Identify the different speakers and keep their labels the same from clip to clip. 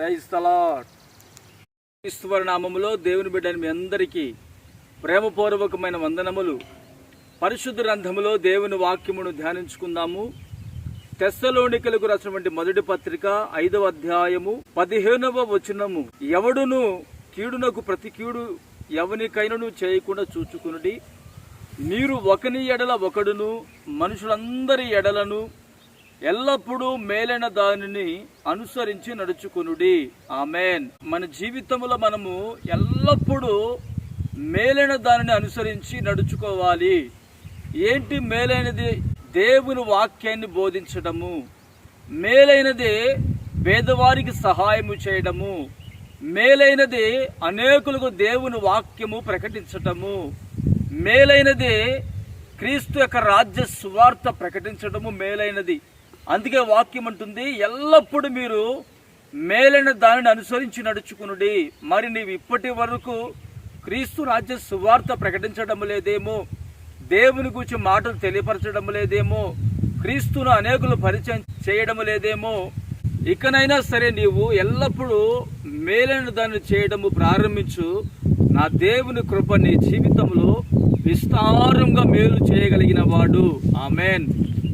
Speaker 1: Praise తలాట్ నామములో దేవుని బిడ్డని మీ అందరికీ ప్రేమపూర్వకమైన వందనములు. పరిశుద్ధ గ్రంథములో దేవుని వాక్యమును ధ్యానించుకుందాము. తెస్సలోనికలకు రాసినటువంటి మొదటి పత్రిక ఐదవ అధ్యాయము పదిహేనవ వచనము. ఎవడును కీడునకు ప్రతి కీడు ఎవనికైనను చేయకుండా చూచుకునుడి. మీరు ఒకని ఎడల ఒకడును మనుషులందరి ఎడలను ఎల్లప్పుడూ మేలైన దానిని అనుసరించి నడుచుకునుడి. ఆమెన్. మన జీవితంలో మనము ఎల్లప్పుడూ మేలైన దానిని అనుసరించి నడుచుకోవాలి. ఏంటి మేలైనది? దేవుని వాక్యాన్ని బోధించడము. మేలైనది పేదవారికి సహాయము చేయడము. మేలైనది అనేకులకు దేవుని వాక్యము ప్రకటించటము. మేలైనది క్రీస్తు యొక్క రాజ్య సువార్త ప్రకటించడము మేలైనది. అందుకే వాక్యం అంటుంది ఎల్లప్పుడూ మీరు మేలైన దానిని అనుసరించి నడుచుకునుడి. మరి నీవు ఇప్పటి వరకు క్రీస్తు రాజ్య సువార్త ప్రకటించడం లేదేమో దేవుని గురించి మాటలు తెలియపరచడం లేదేమో క్రీస్తును అనేకులు పరిచయం చేయడం లేదేమో ఇకనైనా సరే నీవు ఎల్లప్పుడూ మేలైన దాన్ని చేయడము ప్రారంభించు. నా దేవుని కృప నీ జీవితంలో విస్తారంగా మేలు చేయగలిగిన వాడు. ఆమెన్.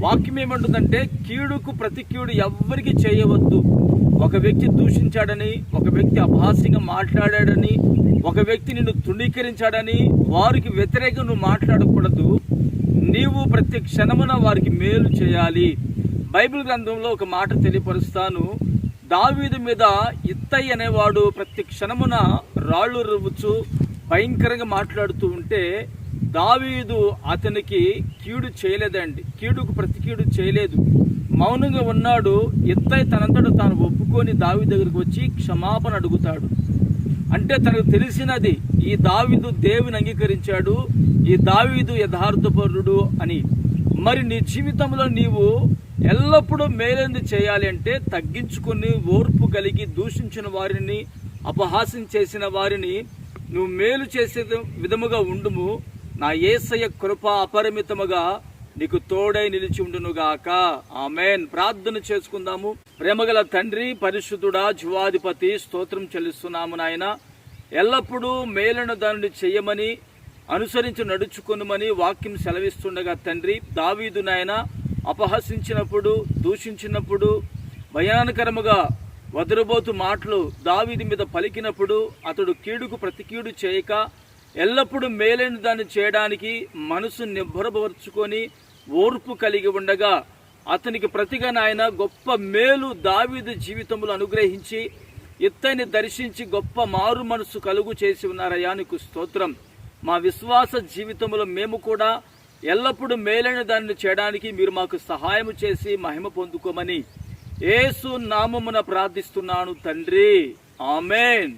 Speaker 1: వాక్యం ఏమంటుందంటే కీడుకు ప్రతి కీడు ఎవ్వరికి చేయవద్దు. ఒక వ్యక్తి దూషించాడని ఒక వ్యక్తి అభాస్యంగా మాట్లాడాడని ఒక వ్యక్తి నిన్ను తృణీకరించాడని వారికి వ్యతిరేకంగా నువ్వు మాట్లాడకూడదు. నీవు ప్రతి క్షణమున వారికి మేలు చేయాలి. బైబిల్ గ్రంథంలో ఒక మాట తెలియపరుస్తాను. దావీదు మీద ఇత్తయ్య అనేవాడు ప్రతి క్షణమున రాళ్ళు రువ్వుచు భయంకరంగా మాట్లాడుతూ ఉంటే దావీదు అతనికి కీడు చేయలేదండి. కీడుకు ప్రతి కీడు చేయలేదు. మౌనంగా ఉన్నాడు. ఇత్తయి తనంతడు తాను ఒప్పుకొని దావి దగ్గరికి వచ్చి క్షమాపణ అడుగుతాడు. అంటే తనకు తెలిసినది ఈ దావీదు దేవుని అంగీకరించాడు. ఈ దావీదు యథార్థపరుడు అని. మరి నీ జీవితంలో నీవు ఎల్లప్పుడూ మేలేంది చేయాలి అంటే తగ్గించుకొని ఓర్పు కలిగి దూషించిన వారిని అపహాసం చేసిన వారిని నువ్వు మేలు చేసే విధముగా ఉండుము. నా ఏసయ కృప అపరిమితముగా నీకు తోడై నిలిచి ఉండునుగాక ఆమెన్. ప్రార్థన చేసుకుందాము. ప్రేమగల తండ్రి పరిశుద్ధుడా జీవాధిపతి స్తోత్రం చెల్లిస్తున్నాము నాయన. ఎల్లప్పుడూ మేలను దానిని చెయ్యమని అనుసరించి నడుచుకునమని వాక్యం సెలవిస్తుండగా తండ్రి దావీదు నాయన అపహసించినప్పుడు దూషించినప్పుడు భయానకరముగా వదరబోతు మాటలు దావీది మీద పలికినప్పుడు అతడు కీడుకు ప్రతికీడు చేయక ఎల్లప్పుడూ మేలైన దాన్ని చేయడానికి మనసు నిబ్బరపరుచుకొని ఓర్పు కలిగి ఉండగా అతనికి ప్రతిగా నాయన గొప్ప మేలు దావీదు జీవితములు అనుగ్రహించి ఇత్తని దర్శించి గొప్ప మారు మనసు కలుగు చేసి ఉన్నారయ్యా నీకు స్తోత్రం. మా విశ్వాస జీవితంలో మేము కూడా ఎల్లప్పుడూ మేలైన దానిని చేయడానికి మీరు మాకు సహాయం చేసి మహిమ పొందుకోమని ఏసు నామమున ప్రార్థిస్తున్నాను తండ్రి. ఆమెన్.